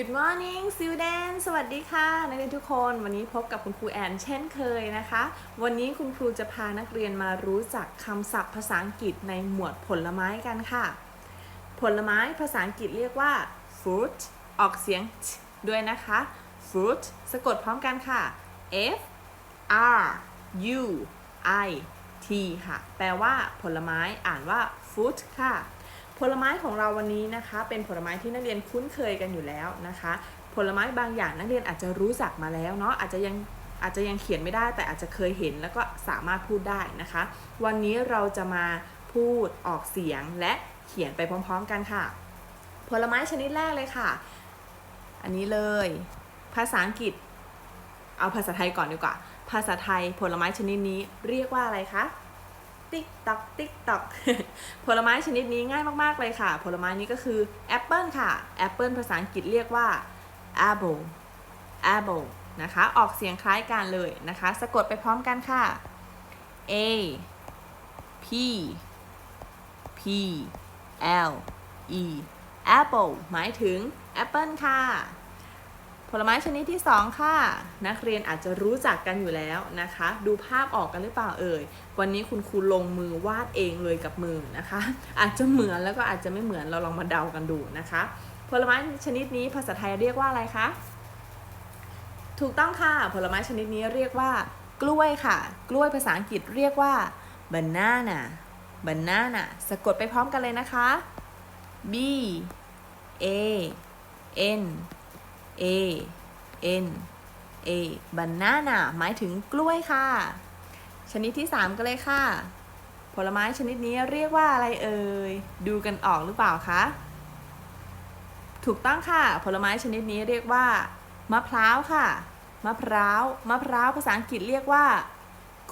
Good morning students สวัสดีค่ะนักเรียนทุกคนวันนี้พบกับคุณครูแอนเช่นเคยนะคะ วันนี้คุณครูจะพานักเรียนมารู้จักคำศัพท์ภาษาอังกฤษในหมวดผลไม้กันค่ะ ผลไม้ภาษาอังกฤษเรียกว่า fruit ออกเสียงด้วยนะคะ fruit สะกดพร้อมกันค่ะ f r u i t ค่ะ แปลว่าผลไม้อ่านว่า fruit ค่ะ ผลไม้ของเราวันนี้นะคะ เป็นผลไม้ที่นักเรียนคุ้นเคยกันอยู่แล้วนะคะ ผลไม้บางอย่างนักเรียนอาจจะรู้จักมาแล้วเนาะอาจจะยังอาจจะยังเขียนไม่ได้แต่อาจจะเคยเห็นแล้วก็สามารถพูดได้นะคะ วันนี้เราจะมาพูดออกเสียงและเขียนไปพร้อมๆกันค่ะ ผลไม้ชนิดแรกเลยค่ะ อันนี้เลย ภาษาอังกฤษ เอาภาษาไทยก่อนดีกว่า ภาษาไทยผลไม้ชนิดนี้เรียกว่าอะไรคะ ติ๊กตอกติ๊กตอกผลไม้ชนิดนี้ง่ายมากๆเลยค่ะ ผลไม้นี้ก็คือแอปเปิลค่ะแอปเปิลภาษาอังกฤษเรียกว่า apple apple นะคะ ออกเสียงคล้ายกันเลยนะคะ สะกดไปพร้อมกันค่ะ a p p l e apple หมายถึงแอปเปิลค่ะ ผลไม้ชนิดที่ 2 ค่ะ นักเรียนอาจจะรู้จักกันอยู่แล้วนะคะ ดูภาพออกกันหรือเปล่าเอ่ย วันนี้คุณครูลงมือวาดเองเลยกับมือนะคะ อาจจะเหมือนแล้วก็อาจจะไม่เหมือนเราลองมาเดากันดูนะคะ ผลไม้ชนิดนี้ภาษาไทยเรียกว่าอะไรคะ ถูกต้องค่ะ ผลไม้ชนิดนี้เรียกว่า กล้วยค่ะ กล้วยภาษาอังกฤษเรียกว่า banana banana สะกดไปพร้อมกันเลยนะคะ b a n a n a banana หมายถึงกล้วยค่ะ ชนิดที่ 3ก็เลยค่ะ ผลไม้ชนิดนี้เรียกว่าอะไรเอ่ย ดูกันออกหรือเปล่าคะ ถูกต้องค่ะ ผลไม้ชนิดนี้เรียกว่ามะพร้าวค่ะ มะพร้าว มะพร้าวภาษาอังกฤษเรียกว่า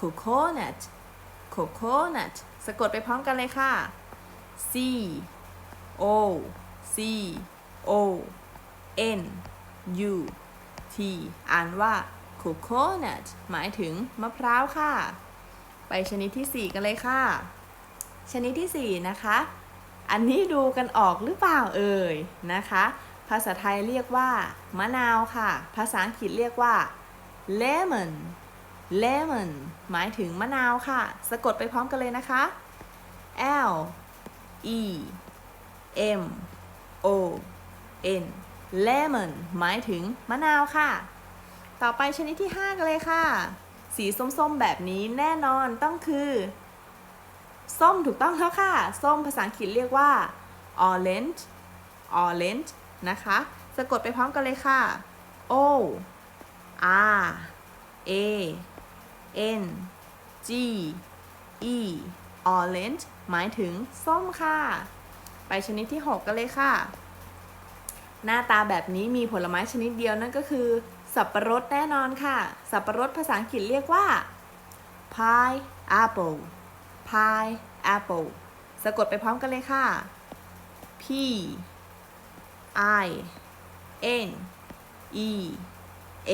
coconut coconut สะกดไปพร้อมกันเลยค่ะ c o c o n u t อ่านว่า coconut หมายถึงมะพร้าวค่ะ ไปชนิดที่ 4 กันเลยค่ะ ชนิดที่ 4 นะคะ อันนี้ดูกันออกหรือเปล่าเอ่ยนะคะ ภาษาไทยเรียกว่ามะนาวค่ะ ภาษาอังกฤษเรียกว่า lemon lemon หมายถึงมะนาวค่ะ สะกดไปพร้อมกันเลยนะคะ L E M O N lemon หมายถึงมะนาวค่ะ ต่อไปชนิดที่ 5 กันเลยค่ะ สีส้มๆ แบบนี้แน่นอนต้องคือ ส้มถูกต้องแล้วค่ะ ส้มภาษาอังกฤษเรียกว่า orange orange นะคะ สะกดไปพร้อมกันเลยค่ะ O R A N G E orange หมายถึงส้มค่ะ ไปชนิดที่ 6 กันเลยค่ะ หน้าตาแบบนี้มีผลไม้ชนิดเดียวนั่นก็คือ สับปะรดแน่นอนค่ะ สับปะรดภาษาอังกฤษเรียกว่า pie apple pie apple สะกดไปพร้อมกันเลยค่ะ p i n e a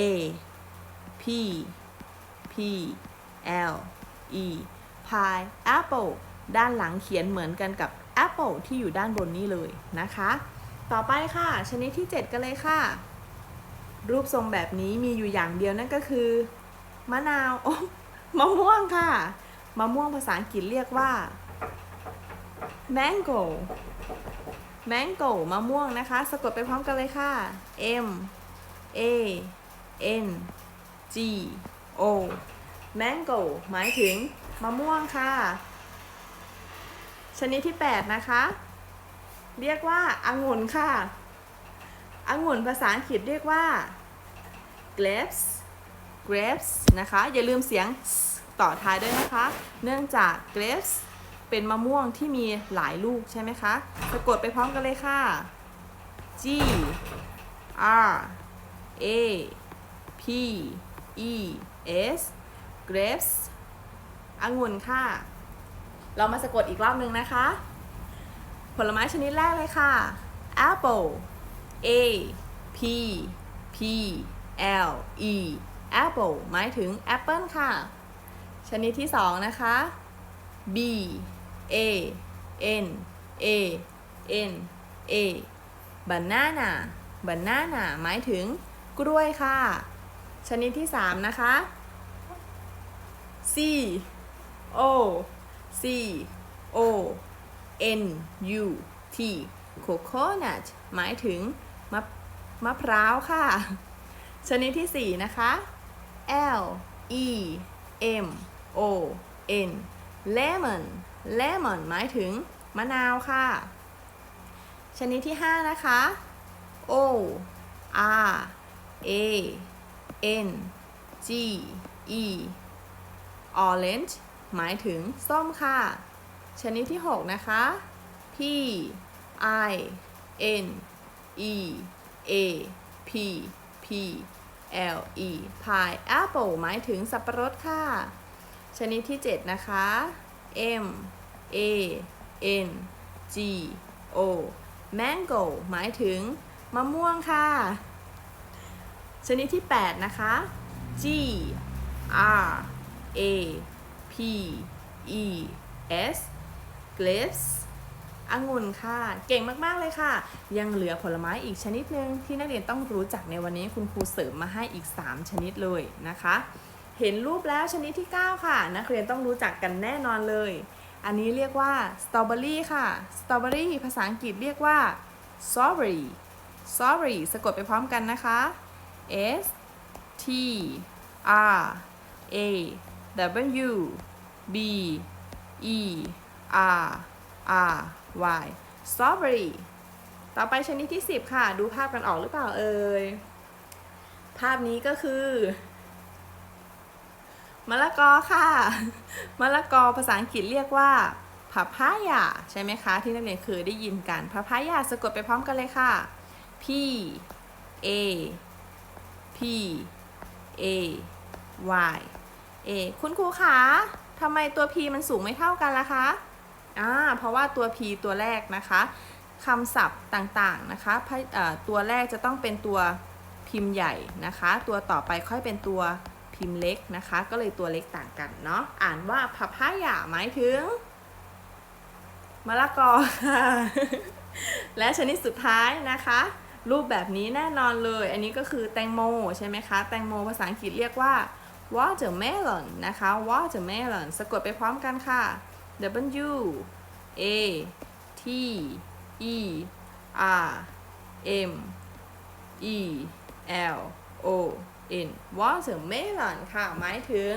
p p l e pie apple ด้านหลังเขียนเหมือนกันกับ apple ที่อยู่ด้านบนนี้เลยนะคะ ต่อไปค่ะ ชนิดที่ 7 กันเลยค่ะ รูปทรงแบบนี้มีอยู่อย่างเดียวนั่นก็คือ มะนาวโอ้มะม่วงค่ะ มะม่วงภาษาอังกฤษเรียกว่า mango mango มะม่วงนะคะ สะกดไปพร้อมกันเลยค่ะ m a n g o mango หมายถึงมะม่วงค่ะ ชนิดที่ 8 นะคะ เรียกว่าองุ่นค่ะองุ่นภาษาอังกฤษเรียกว่า grapes grapes นะคะ อย่าลืมเสียงต่อท้ายด้วยนะคะ เนื่องจาก grapes เป็นมะม่วงที่มีหลายลูกใช่ไหมคะ สะกดไปพร้อมกันเลยค่ะ G R A P E S grapes องุ่นค่ะ เรามาสะกดอีกรอบหนึ่งนะคะ ลไม้ชนิดแรกเลยค่ะ apple a p p l e apple หมายถึงแอปเปิลค่ะ ชนิดที่สองนะคะ b a n a n a banana banana หมายถึงกล้วยค่ะ ชนิดที่3นะคะ C O C O N U T coconut หมายถึงมะมะพร้าวค่ะ ชนิดที่ 4 นะคะ L E M O N lemon lemon หมายถึงมะนาวค่ะ ชนิดที่ 5 นะคะ O R A N G E orange หมายถึงส้มค่ะ ชนิดที่ 6 นะคะ P I N E A P P L E pineapple หมายถึงสับปะรดค่ะ ชนิดที่ 7 นะคะ M A N G O mango หมายถึงมะม่วงค่ะ ชนิดที่ 8 นะคะ G R A P E S grapes องุ่นค่ะ เก่งมาก ๆ เลยค่ะ ยังเหลือผลไม้อีกชนิดหนึ่งที่นักเรียนต้องรู้จักในวันนี้คุณครูเสริมมาให้อีก 3 ชนิดเลยนะคะ เห็นรูปแล้วชนิดที่ 9 ค่ะ นักเรียนต้องรู้จักกันแน่นอนเลย อันนี้เรียกว่าสตรอเบอรี่ค่ะสตรอเบอรี่ภาษาอังกฤษเรียกว่า strawberry strawberry สะกดไปพร้อมกันนะคะ S T R A W B E R R Y strawberry ต่อไปชนิดที่ 10 ค่ะ ดูภาพกันออกหรือเปล่าเอ่ย ภาพนี้ก็คือมะละกอค่ะมะละกอภาษาอังกฤษเรียกว่าพาพายาใช่ไหมคะ ที่นักเรียนเคยได้ยินกันพาพายาสะกดไปพร้อมกันเลยค่ะ P A P A Y A คุณครูคะทำไมตัว P มันสูงไม่เท่ากันล่ะคะ อ่าเพราะว่าตัว P ตัวแรกนะคะคำศัพท์ต่างๆนะคะตัวแรกจะต้องเป็นตัวพิมพ์ใหญ่นะคะ ตัวต่อไปค่อยเป็นตัวพิมพ์เล็กนะคะ ก็เลยตัวเล็กต่างกันเนาะอ่านว่าพาพายาหมายถึงมะละกอค่ะและชนิดสุดท้ายนะคะ รูปแบบนี้แน่นอนเลย อันนี้ก็คือแตงโมใช่ไหมคะ แตงโมภาษาอังกฤษเรียกว่า watermelon นะคะ watermelon สะกดไปพร้อมกันค่ะ W A T E R M E L O N วอเสือเมลอนค่ะ หมายถึง